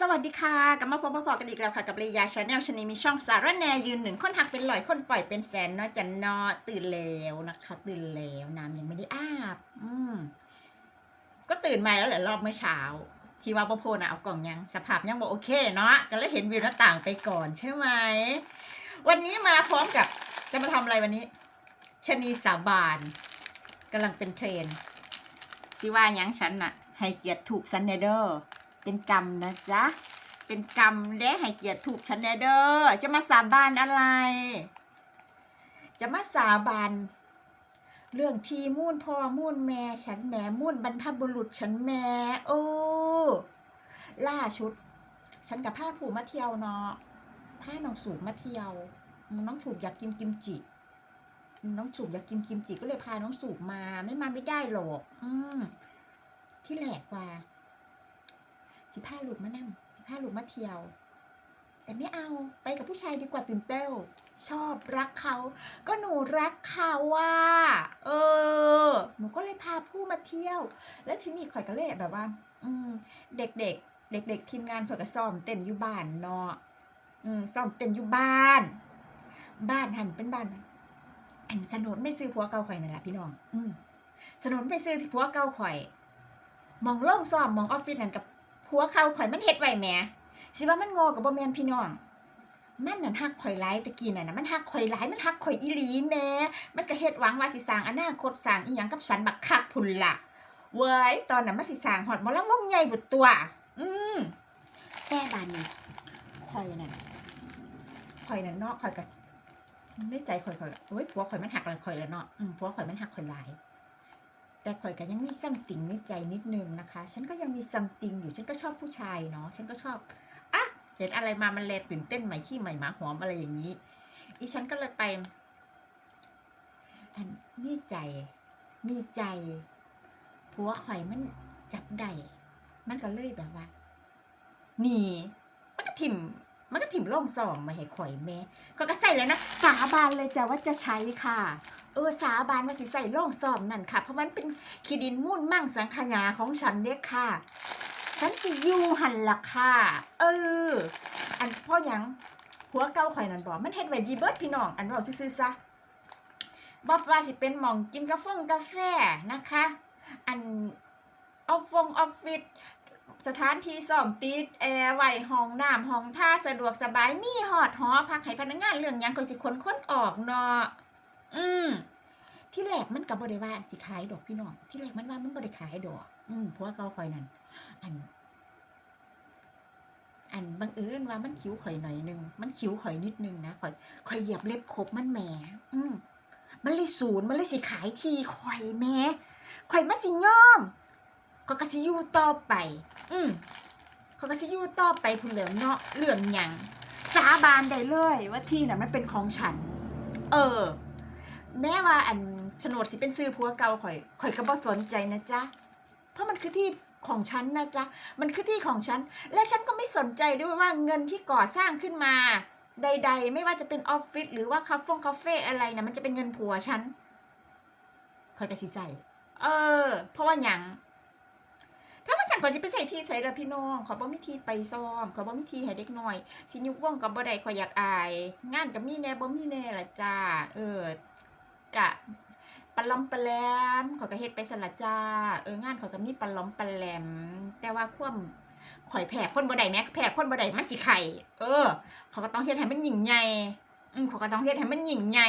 สวัสดีค่ะกลับมาพบพอกันอีกแล้วค่ะ กับเรยาชาแนลชนีมีช่องสารแนยืนหนึ่งคนหักเป็นลอยคนปล่อยเป็นแสนเนาะจะนอตื่นแล้วนะคะ ตื่นแล้วน้ำยังไม่ได้อาบ อืมก็ตื่นมาแล้วแหละรอบเมื่อเช้า ที่ว่าพ่อโพนะเอากล่องยังสภาพยังบอกโอเคเนาะก็เลยเห็นวิวหน้าต่างไปก่อนใช่ไหมวันนี้มาพร้อมกับจะมาทำอะไรวันนี้ชนีสาบานกำลังเป็นเทรนด์สิว่ายังฉันน่ะ ให้เกียรติถูกซันเนเดอร์ เป็นกรรมนะจ๊ะ เป็นกรรมเด้ให้เกียรติถูกฉันแน่เด้อจะมาสาบานอะไร จะมาสาบานเรื่องที่มุ่นพ่อมุ่นแม่ฉันแม่มุ่นบรรพบุรุษฉันแม่โอ้ล่าชุด ฉันกับผ้าผูมาเที่ยวเนาะผ้าน้องสูบมาเที่ยวน้องสูบอยากกินกิมจิน้องสูบอยากกินกิมจิก็เลยพาน้องสูบมาไม่มาไม่ได้หรอก อืมที่แหลกว่า สิพาลูกมานั่งสิพาลูกมาเที่ยว แต่ไม่เอาไปกับผู้ชายดีกว่าตื่นเต้วชอบรักเขา ก็หนูรักเขาว่า เออ หนูก็เลยพาผู้มาเที่ยว แล้วทีนี้ข่อยก็เลยแบบว่า อืม เด็กๆ เด็ก ๆ ทีมงานข่อยก็ซ้อมเต้นอยู่บ้านเนาะอืมซ้อมเต้นอยู่บ้าน บ้านหันเป็นบ้านอันสนุนไม่ซื้อผัวเก่าข่อยนั่นแหละพี่น้อง อืมสนุนไม่ซื้อที่ผัวเก่าข่อย มองโล่งซ้อมมองออฟฟิศนั่นกับ ผัวเขาข่อยมันเฮ็ดไว้แหมสิว่ามันโง่กับบ่แม่นพี่น้อง มันนั่นฮักข่อยหลายตะกี้น่ะนะมันฮักข่อยหลายมันฮักข่อยอีหลีแหม่มันก็เฮ็ดหวังว่าสิสร้างอนาคตสร้างอีหยังกับฉันบักคักพุ่นล่ะเว้ยตอนนั้นมันสิสร้างฮอดหมอลำวงใหญ่บุดตัว อืมแต่บานนี้ข่อยนั่นข่อยนั่นเนาะข่อยก็ในใจข่อยข่อยก็โอ้ยผัวข่อยมันหักหลายข่อยแล้วเนาะอืมผัวข่อยมันหักข่อยหลาย แต่ข่อยก็ยังมีซัมติงในใจนิดนึงนะคะ ฉันก็ยังมีซัมติงอยู่ ฉันก็ชอบผู้ชายเนาะ ฉันก็ชอบ อะ เห็นอะไรมามันแลตื่นเต้นใหม่ที่ใหม่หมาหอมอะไรอย่างนี้ อีฉันก็เลยไป อันมีใจ มีใจ ผัวข่อยมันจับได้ มันก็เลยแบบว่า หนี มันก็ถิ่ม มันก็ถิ่มล่องซองมาให้ข่อยแม่เขาก็ใส่แล้วนะ สาบานเลยจ้ะว่าจะใช้ค่ะ เออสาบานว่าสิใส่ล่องซอมนั่นค่ะ เพราะมันเป็นขีดินมุ่นมั่งสังขยาของฉันเด้อค่ะ ฉันสิอยูหันละค่ะ เออ อันพ่อยังหัวเก่าข่อยนั่นบอกมันเฮ็ดไว้ดีเบิร์ดพี่น้องอันเว้าซื่อๆซะบ่ว่าสิเป็นหม่องกินกาแฟกาแฟนะคะ อันออฟฟงออฟฟิศสถานที่ซ่อมติดแอร์ไหวห้องน้ำห้องท่าสะดวกสบายมีหอดหอพักให้พนักงานเรื่องยังก็สิคนค้นออกเนาะ อืมที่แรกมันกับบริวาสิขายดอกพี่น้อง ที่แรกมันว่ามันบริขายดอก อืมเพราะว่าเขาคอยนั่น อัน อันบังเอิญว่ามันคิ้วข่อยหน่อยนึง มันคิ้วข่อยนิดนึงนะข่อยข่อยเหยียบเล็บครบมันแหมอืมมันเลยศูนย์มันเลยสิขายทีข่อยแหม่ข่อยมาสิยอมข่อยก็สิยู่ต่อไปอืมข่อก็สิยู่ต่อไปพุ่นเหลืองเนาะเรื่องหยังสาบานได้เลย ว่าที่น่ะมันเป็นของฉัน เออ แม้ว่าอันโฉนดสิเป็นซื้อผัวเก่าข่อยข่อยก็บ่สนใจนะจ๊ะเพราะมันคือที่ของฉันนะจ๊ะ มันคือที่ของฉัน และฉันก็ไม่สนใจด้วยว่าเงินที่ก่อสร้างขึ้นมา ใด ๆ ไม่ว่าจะเป็นออฟฟิศหรือว่าคาเฟ่คาเฟ่อะไรนะมันจะเป็นเงินผัวฉันข่อยก็สิใส่เออ เพราะว่าหยังถ้าว่าสั่นข่อสิไปใส่ที่ใส่ละพี่น้องขอบ่มีทีไปซ้อมขอบ่มีทีให้เด็กหน้อย สิยุกว่องกับบ่ได้ข่อยอยากอาย งานกับมีแน่บ่มีแน่ละจ้า เออ กะปลาล้อมปลาแหลมข่อยก็เฮ็ดไปสละจ้า เอองานข่อยก็มีปลาล้อมปลาแหลม แต่ว่าควมข่อยแพ้คนบ่ได้แหม้แพ้คนบ่ได้มันสิไข่ เออเขาก็ต้องเฮ็ดให้มันหยิ่งใหญ่อืมเขาก็ต้องเฮ็ดให้มันหยิ่งใหญ่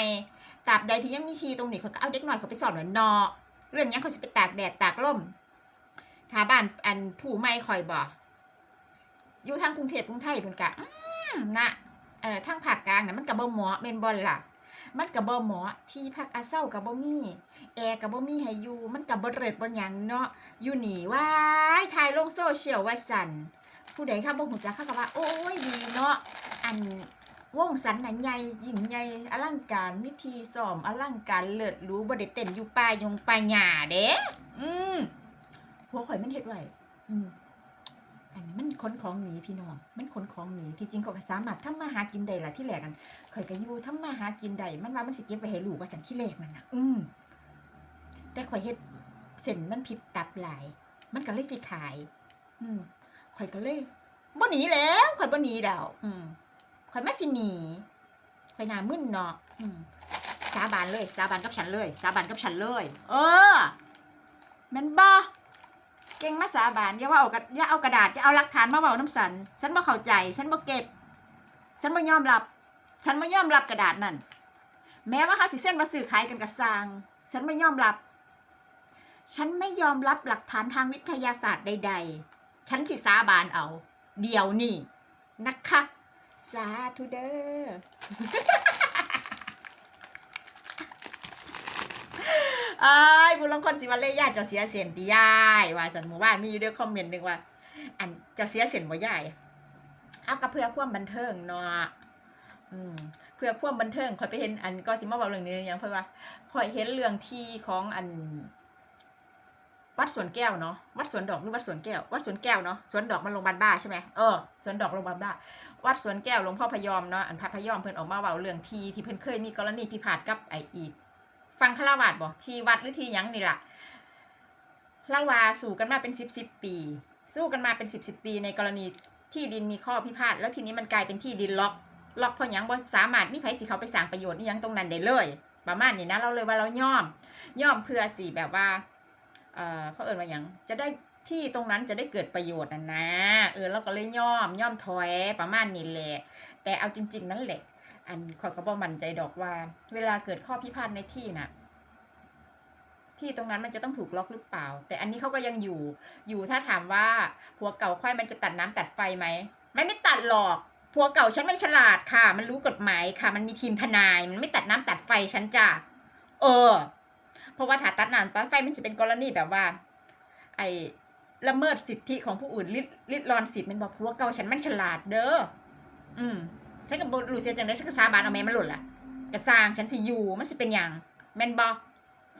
ตราบใดที่ยังมีทีตรงนี้เขาก็เอาเด็กหน้อยเขาไปสอนว่าเนาะเรื่องหยังเขาสิไปตากแดดตากลมถาบ้านอันผู้ไม่ข่อยบ่อยู่ทางกรุงเทพกรุงไทยเพิ่นก็อืมนะเอ่อทางภาคกลางน่ะมันก็บ่เหมาะแม่นบ่ล่ะ มันก็บ่เหมาะที่พักอาเซาก็บ่มีแอร์ก็บ่มีให้อยู่มันก็บ่เลิศบ่หยังเนาะอยู่นี่ว้ายถ่ายลงโซเชียลว่าสั่นผู้ใดค่ะบ่ฮู้จักเขาก็ว่า โอ้ยดีเนาะอันวงสันน่ะใหญ่ยิ่งใหญ่อลังการวิธีซ้อมอลังการเลิศหรูบ่ได้เต้นอยู่ป่ายงป่าหญ้าเด้อืมหัวข่อยมันเฮ็ดไว้อืม อันมันขนของหนีพี่น้อง มันขนของหนีที่จริงเขาก็สามารถทำมาหากินได้ล่ะที่แรกกันข่อยก็อยู่ทำมาหากินได้มันว่ามันสิเก็บไว้ให้ลูกว่าสันที่แรกนั่นนะอืมแต่ข่อยเฮ็ดเส้นมันผิดตับหลาย มันก็เลยสิขาย อืมข่อยก็เลยบ่หนีแล้วข่อยบ่หนีแล้วอืมข่อยมาสิหนีข่อยหน้ามึนเนาะอืมสาบานเลย สาบานกับฉันเลย สาบานกับฉันเลย เออแม่นบ่ เก่งมาสาบานอย่าว่าเอากระอย่าเอากระดาษจะเอาหลักฐานมาเว้าน้ำสัน ฉันบ่เข้าใจ ฉันบ่เก็ตฉันบ่ยอมรับ ฉันไม่ยอมรับกระดาษนั่น แม้ว่าเขาสิเส้นมาสื่อขายกันกับซาง ฉันไม่ยอมรับ ฉันไม่ยอมรับหลักฐานทางวิทยาศาสตร์ใด ๆ ฉันสิสาบานเอา เดี๋ยวนี่นะคะ สาธุเด้อ เอ้ยผู้ลงคนสิว่าเล่ยาเจ้าเสียเสียนตียายว่าสันหมู่บ้านมีอยู่ด้วยคอมเมนต์หนึ่งว่า อันเจ้าเสียเสียนบ่ยายเอากับเพื่อความบันเทิงเนาะอืมเพื่อความบันเทิงคอยไปเห็นอันก็สิมาบอกเรื่องนี้อย่างเพื่อว่าคอยเห็นเรื่องที่ของอัน วัดสวนแก้วเนาะวัดสวนดอกหรือวัดสวนแก้ว วัดสวนแก้วเนาะสวนดอกมันโรงพยาบาลบ้าใช่ไหมเออสวนดอกโรงพยาบาลบ้า วัดสวนแก้วหลวงพ่อพยอมเนาะอันพระพยอมเพิ่นออกมาเว้าเรื่องที่ที่เพิ่นเคยมีกรณีพิพาทกับไออีก ฟังคาวาสบ่ที่วัดหรือที่ยังนี่ล่ะล่าว่าสู่กันมาเป็นสิบสิบปี สู้กันมาเป็นสิบสิบปี ในกรณีที่ดินมีข้อพิพาทแล้วทีนี้มันกลายเป็นที่ดินล็อก ล็อกเพราะยังบ่สามารถมีไผสิเขาไปสร้างประโยชน์นี่ยังตรงนั้นได้เลย ประมาณนี้นะเราเลยว่าเราย่อมย่อมเพื่อสิแบบว่าเออเขาเอ่นว่ายังจะได้ที่ตรงนั้นจะได้เกิดประโยชน์นะนะเออเราก็เลยย่อมย่อมถอยประมาณนี้แหละแต่เอาจริง ๆ นั่นแหละ อันขอยก็บ่มั่นใจดอกว่า เวลาเกิดข้อพิพาทในที่น่ะ ที่ตรงนั้นมันจะต้องถูกล็อกหรือเปล่า แต่อันนี้เขาก็ยังอยู่อยู่ถ้าถามว่าผัวเก่าค่อยมันจะตัดน้ำตัดไฟไหมไม่ไม่ตัดหรอกผัวเก่าฉันมันฉลาดค่ะ มันรู้กฎหมายค่ะ มันมีทีมทนาย มันไม่ตัดน้ำตัดไฟฉันจ้ะเออ เพราะว่าถ้าตัดน้ำตัดไฟมันจะเป็นกรณีแบบว่า ไอ้ละเมิดสิทธิของผู้อื่นลิดลิดรอนสิทธิ์มันบอกผัวเก่าฉันมันฉลาดเด้ออืม ฉันก็บ่รู้เสียจังเลยฉันก็สาบานเอาแม่มันหล่นละกระสร้างฉันสิอยู่มันสิเป็นอย่างแมนบอ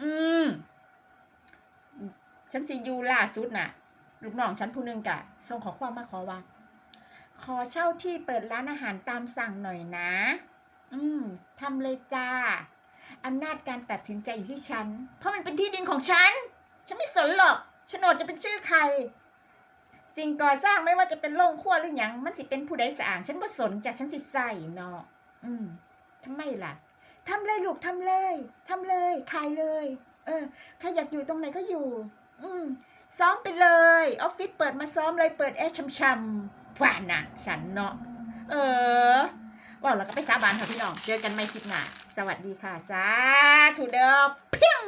อืมฉันสิอยูล่าสุดน่ะ ลูกน้องฉันผู้หนึงกะส่งขอความมาขอว่า ขอเช่าที่เปิดร้านอาหารตามสั่งหน่อยนะ อืมทำเลยจ้าอำนาจการตัดสินใจอยู่ที่ฉัน เพราะมันเป็นที่ดินของฉัน ฉันไม่สนหรอกโฉนดจะเป็นชื่อใคร สิ่งก่อสร้างไม่ว่าจะเป็นโรงครัวหรือหยังมันสิเป็นผู้ใดสร้างฉันบ่สนจากฉันสิใส่เนาะอืมทำไมล่ะทำเลยลูกทำเลยทำเลยขายเลย เออใครอยากอยู่ตรงไหนก็อยู่ อืมซ้อมไปเลยออฟฟิศเปิดมาซ้อมเลยเปิดแอร์ช่ำๆผ่านน่ะฉันเนาะเออว่าเราก็ไปสาบานค่ะพี่น้องเจอกันไม่คลิปหน้าสวัสดีค่ะสาธุเด้อเพียง